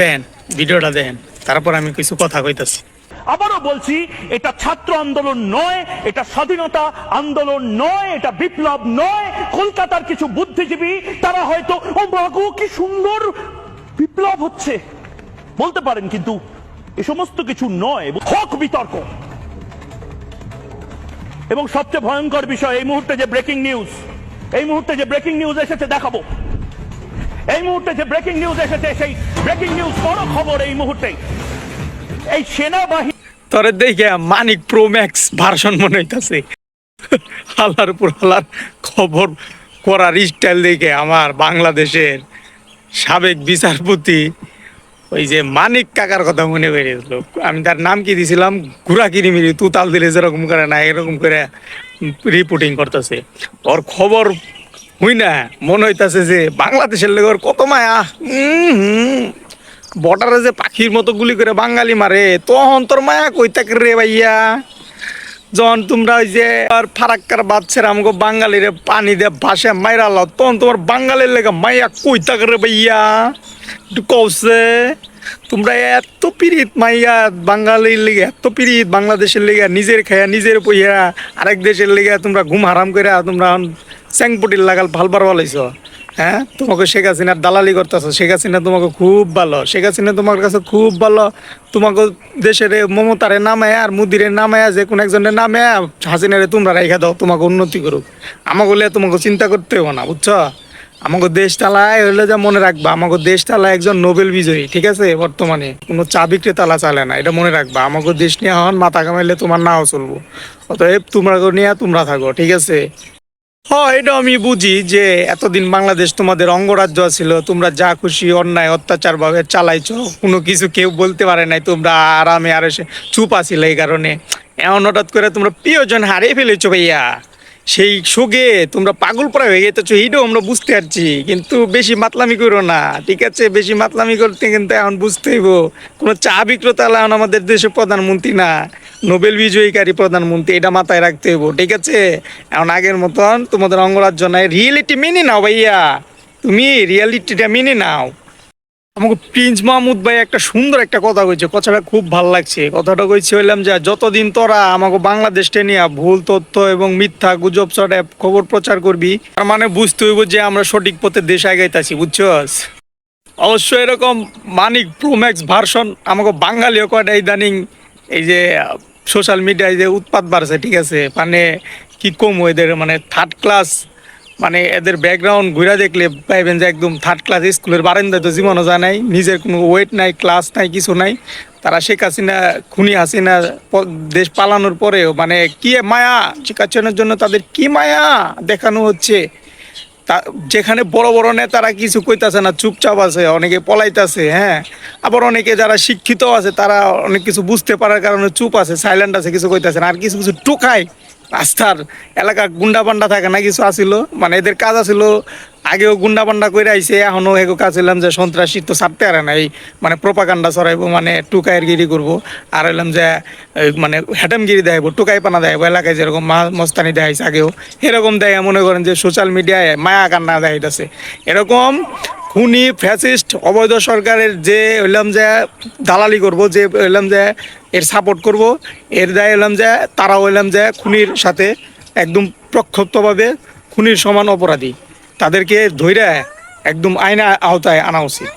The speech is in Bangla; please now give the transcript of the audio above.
দেন, ভিডিওটা দেন। তারপর আমি কিছু কথা কইতাছি। আবারও বলছি, এটা ছাত্র আন্দোলন নয়, এটা স্বাধীনতা আন্দোলন নয়, এটা বিপ্লব নয়, কলকাতার কিছু বুদ্ধিজীবী, তারা হয়তো, ও মাগো কি সুন্দর বিপ্লব হচ্ছে। বলতে পারেন কিন্তু, এ সমস্ত কিছু নয় হক বিতর্ক। এবং সবচেয়ে ভয়ঙ্কর বিষয়, এই মুহূর্তে যে ব্রেকিং নিউজ এই মুহূর্তে যে ব্রেকিং নিউজ এসেছে, দেখাবো। এই মুহূর্তে যে ব্রেকিং নিউজ এসেছে, সেই ব্রেকিং নিউজ বড় খবর এই মুহূর্তে। এই সেনাবাহিনী তোরে দেখে মানিক প্রো ম্যাক্স ভার্সন মনে হইতাছে। হালার উপর হালার খবর করার স্টাইল দেখে আমার বাংলাদেশের সাবেক বিচারপতি ওই যে মানিক কাকার কথা মনে বেরিয়েছিল আমি তার নাম কি দিছিলাম? ঘুরা কিরিমিরি তুতাল দিলে যেরকম করে না, এরকম করে রিপোর্টিং করতেছে। ওর খবর হই না, মনে হইতাছে যে বাংলাদেশের লোকের কত মায়া। বর্ডারে যে পাখির মতো গুলি করে বাঙালি মারে, তখন তোর মায়া কই রে ভাইয়া? যখন তোমরা ওই যে আর ফারাক্কার বাচ্চারা আমাকে বাঙালিরে পানি দিয়ে ভাসে মাইরা লাও, তখন তোমার বাঙালির লেগে মাইয়া কই রে ভাইয়া? কৌছে তোমরা এত পিরিত মাইয়া, বাঙালির লেগে এত পিরিত বাংলাদেশের লেগে নিজের খাইয়া নিজের পইয়া, আরেক দেশের লেগে তোমরা ঘুম হারাম করে তোমরা চ্যাংপটির লাগাল ভালো বার বলাইছ হ্যাঁ? তোমাকে শেখ হাসিনার দালালি করতেছো। শেখ হাসিনা তোমাকে খুব ভালো। শেখ হাসিনা তোমার কাছে খুব ভালো। তোমাকে দেশের মমতারে নামায় আর মুদিরে নামায়, যে কোন একজনের নামে হাসিনারে তোমরা রেখে দাও, তোমাকে উন্নতি করুক। আমাকে তোমাকে চিন্তা করতে হবে না, বুঝছ? আমাকে দেশ তালায় হইলে যা মনে রাখবা, আমাকে দেশ তালায় একজন নোবেল বিজয়ী, ঠিক আছে? বর্তমানে কোনো চা বিক্রি তালা চালে না, এটা মনে রাখবা। আমাকে দেশ নিয়ে হন, মাথা কামাইলে তোমার নাও চলবো। অতএব তোমরা নিয়ে তোমরা থাকো, ঠিক আছে? হ্যাঁ এটা আমি বুঝি যে এতদিন বাংলাদেশ তোমাদের অঙ্গরাজ্য ছিল, তোমরা যা খুশি অন্যায়, অত্যাচার ভাবে চালাইছো, কোনো কিছু কেউ বলতে পারে নাই, তোমরা আরামে আর এসে চুপ আছিলে এই কারণে। এমন হঠাৎ করে তোমরা প্রিয়জন হারিয়ে ফেলেছো ভাইয়া। সেই শোকে তোমরা পাগল প্রায় হয়ে গেছো এইটাও আমরা বুঝতে পারছি, কিন্তু বেশি মাতলামি করো না, ঠিক আছে? বেশি মাতলামি করতে কিন্তু এখন বুঝতে হইব। কোনো চা বিক্রেতা এখন আমাদের দেশের প্রধানমন্ত্রী না। নোবেল বিজয়ীকারী প্রধানমন্ত্রী, এটা মাথায় রাখতে হইব, ঠিক আছে? এখন আগের মতন তোমাদের অঙ্গরাজ্য নাই রিয়েলিটি মেনে নাও ভাইয়া। তুমি রিয়েলিটিটা মেনে নাও। আমাকে প্রিন্স মাহমুদ ভাই একটা সুন্দর একটা কথা কইছে, কথাটা খুব ভালো লাগছে। কথাটা কইছে হইলাম যে, যতদিন তোরা আমাকে বাংলাদেশটা নিয়ে ভুল তথ্য এবং মিথ্যা গুজব ছড়ে খবর প্রচার করবি, তার মানে বুঝতে হইব যে আমরা সঠিক পথে দেশ আগাইতাছি, বুঝছস? অবশ্যই এরকম মানিক প্রোম্যাক্স ভার্সন আমাকে বাঙালিও কয়টা ইদানিং এই যে সোশ্যাল মিডিয়ায় যে উৎপাত বাড়ছে, ঠিক আছে? মানে কি কম এদের মানে থার্ড ক্লাস মানে এদের ব্যাকগ্রাউন্ড ঘুরে দেখলে পাইবেন যে একদম থার্ড ক্লাস স্কুলের বারান্দায় তো জীবনও যায় নাই, নিজের কোনো ওয়েট নাই ক্লাস নাই, কিছু নাই। তারা শেখ হাসিনা, খুনি হাসিনা দেশ পালানোর পরেও মানে কি মায়া শিক্ষাচনের জন্য তাদের কি মায়া দেখানো হচ্ছে? যেখানে বড় বড় নেতারা কিছু কইতাছে না, চুপচাপ আছে, অনেকে পলাইতাছে হ্যাঁ? আবার অনেকে যারা শিক্ষিত আছে, তারা অনেক কিছু বুঝতে পারার কারণে চুপ আছে সাইলেন্ট আছে, কিছু কইতাছে না। আর কিছু কিছু টুকায় রাস্তার এলাকা গুন্ডা পান্ডা থাকে না, কিছু আসিল মানে এদের কাজ আছিল, আগেও গুন্ডা পান্ডা করে আইছে এখনও এগো কাজ হইলাম যে সন্ত্রাসী তো ছাড়তে পারে না এই মানে প্রোপাকান্ডা ছড়াইবো মানে টুকায়ের গিরি করব, আর হইলাম যে মানে হ্যাটামগিরি দেখাইবো টুকাই পানা দেখাইবো, এলাকায় যেরকম মা- মস্তানি দেখাইছে আগেও এরকম দেয় মনে করেন যে সোশ্যাল মিডিয়ায় মায়া কান্না দেখাইতেছে। এরকম খুনি ফ্যাসিস্ট অবৈধ সরকারের যে হইলাম যে দালালি করব, যে হইলাম যে এর সাপোর্ট করব। এর দায় এলাম যে তারা হইলাম যে, খুনির সাথে একদম প্রক্ষুব্ধভাবে খুনির সমান অপরাধী। তাদেরকে ধৈর্য একদম আইনা আওতায় আনা উচিত।